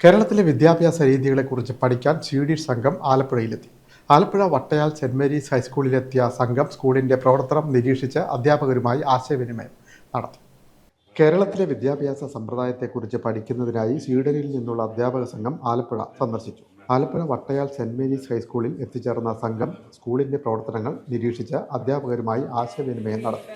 കേരളത്തിലെ വിദ്യാഭ്യാസ രീതികളെക്കുറിച്ച് പഠിക്കാൻ സ്വീഡിഷ് സംഘം ആലപ്പുഴയിലെത്തി. ആലപ്പുഴ വട്ടയാൽ സെന്റ് മേരീസ് ഹൈസ്കൂളിലെത്തിയ സംഘം സ്കൂളിന്റെ പ്രവർത്തനം നിരീക്ഷിച്ച് അധ്യാപകരുമായി ആശയവിനിമയം നടത്തി. കേരളത്തിലെ വിദ്യാഭ്യാസ സമ്പ്രദായത്തെക്കുറിച്ച് പഠിക്കുന്നതിനായി സ്വീഡനിൽ നിന്നുള്ള അധ്യാപക സംഘം ആലപ്പുഴ സന്ദർശിച്ചു. ആലപ്പുഴ വട്ടയാൽ സെന്റ് മേരീസ് ഹൈസ്കൂളിൽ എത്തിച്ചേർന്ന സംഘം സ്കൂളിന്റെ പ്രവർത്തനങ്ങൾ നിരീക്ഷിച്ച് അധ്യാപകരുമായി ആശയവിനിമയം നടത്തി.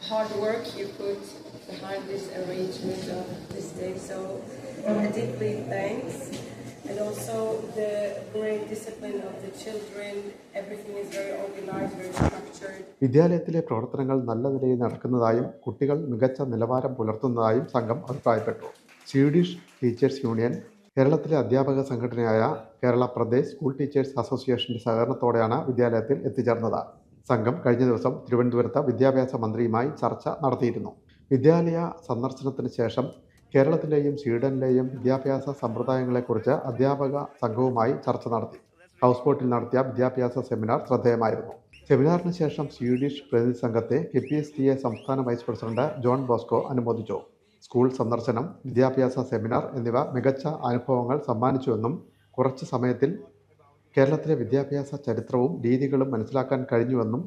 Hard work you put behind this arrangement of this day. So a deeply thanks. And also the great discipline of the children. Everything is very organized, very structured. വിദ്യാലയത്തിലെ പ്രവർത്തനങ്ങൾ നല്ല നിലയിൽ നടക്കുന്നതായും കുട്ടികൾ മികച്ച നിലവാരം പുലർത്തുന്നതായും സംഘം അഭിപ്രായപ്പെട്ടു സ്വീഡിഷ് ടീച്ചേഴ്സ് യൂണിയൻ കേരളത്തിലെ അധ്യാപക സംഘടനയായ കേരള പ്രദേശ് സ്കൂൾ ടീച്ചേഴ്സ് അസോസിയേഷന്റെ സഹകരണത്തോടെയാണ് വിദ്യാലയത്തിൽ എത്തിച്ചേർന്നത് സംഘം കഴിഞ്ഞ ദിവസം തിരുവനന്തപുരത്ത് വിദ്യാഭ്യാസ മന്ത്രിയുമായി ചർച്ച നടത്തിയിരുന്നു. വിദ്യാലയ സന്ദർശനത്തിന് ശേഷം കേരളത്തിലെയും സ്വീഡനിലെയും വിദ്യാഭ്യാസ സമ്പ്രദായങ്ങളെക്കുറിച്ച് അധ്യാപക സംഘവുമായി ചർച്ച നടത്തി. ഹൗസ് ബോട്ടിൽ നടത്തിയ വിദ്യാഭ്യാസ സെമിനാർ ശ്രദ്ധേയമായിരുന്നു. സെമിനാറിന് ശേഷം സ്വീഡിഷ് പ്രതിനിധി സംഘത്തെ K P S T A സംസ്ഥാന വൈസ് പ്രസിഡന്റ് ജോൺ ബോസ്കോ അനുമോദിച്ചു. സ്കൂൾ സന്ദർശനം വിദ്യാഭ്യാസ സെമിനാർ എന്നിവ മികച്ച അനുഭവങ്ങൾ സമ്മാനിച്ചുവെന്നും കുറച്ച് സമയത്തിൽ കേരളത്തിലെ വിദ്യാഭ്യാസ ചരിത്രവും രീതികളും മനസ്സിലാക്കാൻ കഴിഞ്ഞുവെന്നും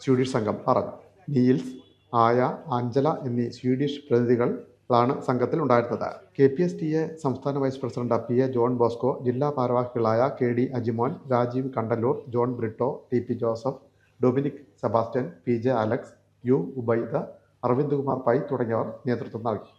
സ്വീഡിഷ് സംഘം പറഞ്ഞു. നീൽസ് ആയ ആഞ്ചല എന്നീ സ്വീഡിഷ് പ്രതിനിധികളാണ് സംഘത്തിൽ ഉണ്ടായിരുന്നത്. K P S T A സംസ്ഥാന vice president P A John Bosco ജില്ലാ ഭാരവാഹികളായ K D Ajimon Rajeev Kandalloor John Britto T P Joseph Dominic Sebastian P J Alex U Ubaida Aravind Kumar Pai തുടങ്ങിയവർ നേതൃത്വം നൽകി.